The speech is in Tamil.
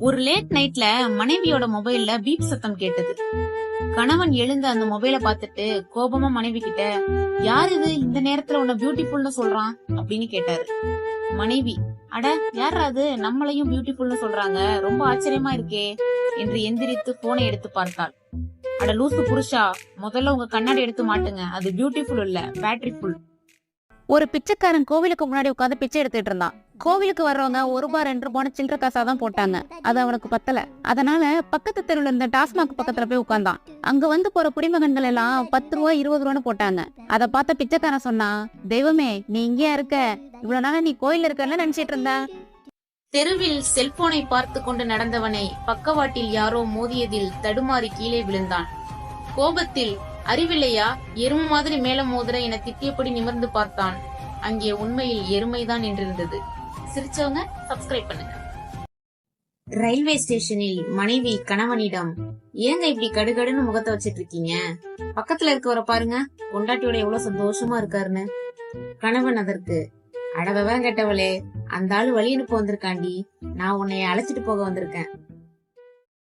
ஒரு லேட் நைட்ல மனைவியோட மொபைல்ல பீப் சத்தம் கேட்டது. கணவன் எழுந்து அந்த மொபைலை பார்த்துட்டு கோபமா மனைவி கிட்ட யார் இது? இந்த நேரத்துல உன்ன பியூட்டிஃபுல்னு சொல்றான்? அப்படின்னு கேட்டாரு. மனைவி அட யாரா அது? நம்மளையும் பியூட்டிஃபுல்னு சொல்றாங்க. ரொம்ப ஆச்சரியமா இருக்கே என்று எந்திரித்து போனை எடுத்து பார்த்தாள். அட லூசு புருஷா முதல்ல உங்க கண்ணாடி எடுத்து மாட்டுங்க. அது பியூட்டிஃபுல் இல்ல பேட்டரி ஃபுல் ஒரு பிச்சைக்காரன் கோவிலுக்கு முன்னாடி உட்காந்து பிச்சை எடுத்துட்டு இருந்தான். கோவிலுக்கு வர்றவங்க ஒரு ரூபாய் ரெண்டு போன சில்லற காசா தான் போட்டாங்க. அது அவனுக்கு பத்தல. அதனால பக்கத்து தெருவுல இருந்த டாஸ்மாக் பக்கத்துல போய் உட்கார்ந்தான். அங்க வந்து போற குடிமகன்கள் எல்லாம் பத்து ரூபா இருபது ரூபான்னு போட்டாங்க. அதை பார்த்த பிச்சைக்காரன் சொன்னா தெய்வமே நீ இங்கேயா இருக்க? இவ்வளவு நாளா நீ கோயில் இருக்கல நினைச்சிட்டு இருந்த? தெருவில் செல்போனை பார்த்து கொண்டு நடந்தவனை பக்கவாட்டில் யாரோ மோதியதில் தடுமாறி கீழே விழுந்தான். கோபத்தில் அறிவில்லையா? எருமை மாதிரி மேல மோதுற என திட்டியபடி நிமிர்ந்து பார்த்தான். அங்கே உண்மையில் எருமைதான் என்றிருந்தது சிரிச்சவங்க சப்ஸ்கிரைப் பண்ணுங்க. ரயில்வே ஸ்டேஷனில் மனைவி கணவனிடம் ஏங்க இப்படி கடுகடுன்னு முகத்தை வச்சிட்டு இருக்கீங்க? பக்கத்துல இருக்கவரை பாருங்க. பொண்டாட்டியோட எவ்வளவு சந்தோஷமா இருக்காருன்னு. கணவன் அதற்கு அடவவன் கேட்டவளே அந்த ஆளு வழி அனுப்ப வந்திருக்காண்டி. நான் உன்னை அழைச்சிட்டு போக வந்திருக்கேன்.